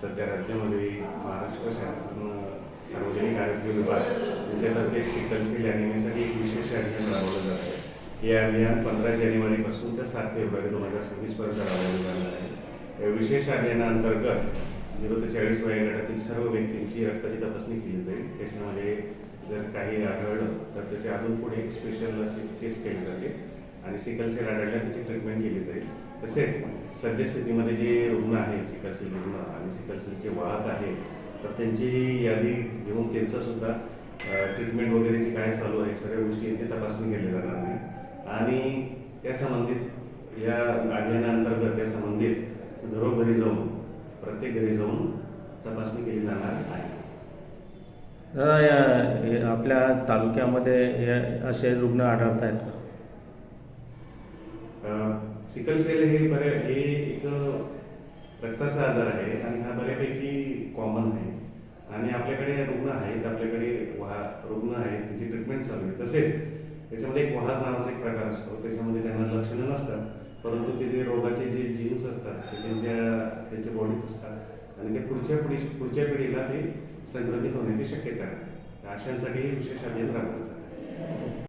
सध्या राज्यामध्ये महाराष्ट्र शासन सार्वजनिक आरोग्य विभाग यांच्यातर्फे सिकल अॅनिमेसाठी एक विशेष अभियान राबवलं जात आहे. हे अभियान पंधरा जानेवारीपासून ते सात फेब्रुवारी दोन हजार सव्वीसपर्यंत राबवलं जाणार आहे. या विशेष अभियानाअंतर्गत झिरो ते चाळीस वयोगटातील सर्व व्यक्तींची रक्ताची तपासणी केली जाईल. त्याच्यामध्ये जर काही आढळलं तर त्याची अजून पुढे एक स्पेशल अशी टेस्ट केली जाते आणि सिकल सेल आढळल्यास त्याची ट्रीटमेंट केली जाईल. तसेच सद्यस्थितीमध्ये जे रुग्ण आहे सिकल सेल रुग्ण आणि सिकल सेलचे वाहक आहे तर त्यांची यादी घेऊन त्यांचं सुद्धा ट्रीटमेंट वगैरेची काय चालू आहे सगळ्या गोष्टी यांची तपासणी केली जाणार नाही आणि त्या संबंधित या अभियानाअंतर्गत त्या संबंधित घरोघरी जाऊन प्रत्येक घरी जाऊन तपासणी केली जाणार आहे. दादा या आपल्या तालुक्यामध्ये हे असे रुग्ण आढळत आहेत का? सिकल सेल हे बरे हे एक रक्ताचा आजार आहे आणि हा बऱ्यापैकी कॉमन आहे. आणि आपल्याकडे रुग्ण आहेत आपल्याकडे वाह रुग्ण आहेत त्यांची ट्रीटमेंट चालू आहे. तसेच त्याच्यामध्ये एक वाहक नावाचा एक प्रकार असतो. त्याच्यामध्ये त्यांना लक्षणं नसतात परंतु ते जे रोगाचे जे जीन्स असतात ते त्यांच्या त्यांच्या बॉडीत असतात. आणि ते पुढच्या पिढी पुढच्या पिढीला ते संक्रमित होण्याची शक्यता आहे. अशांसाठी विशेष अभियान राबवलं जातं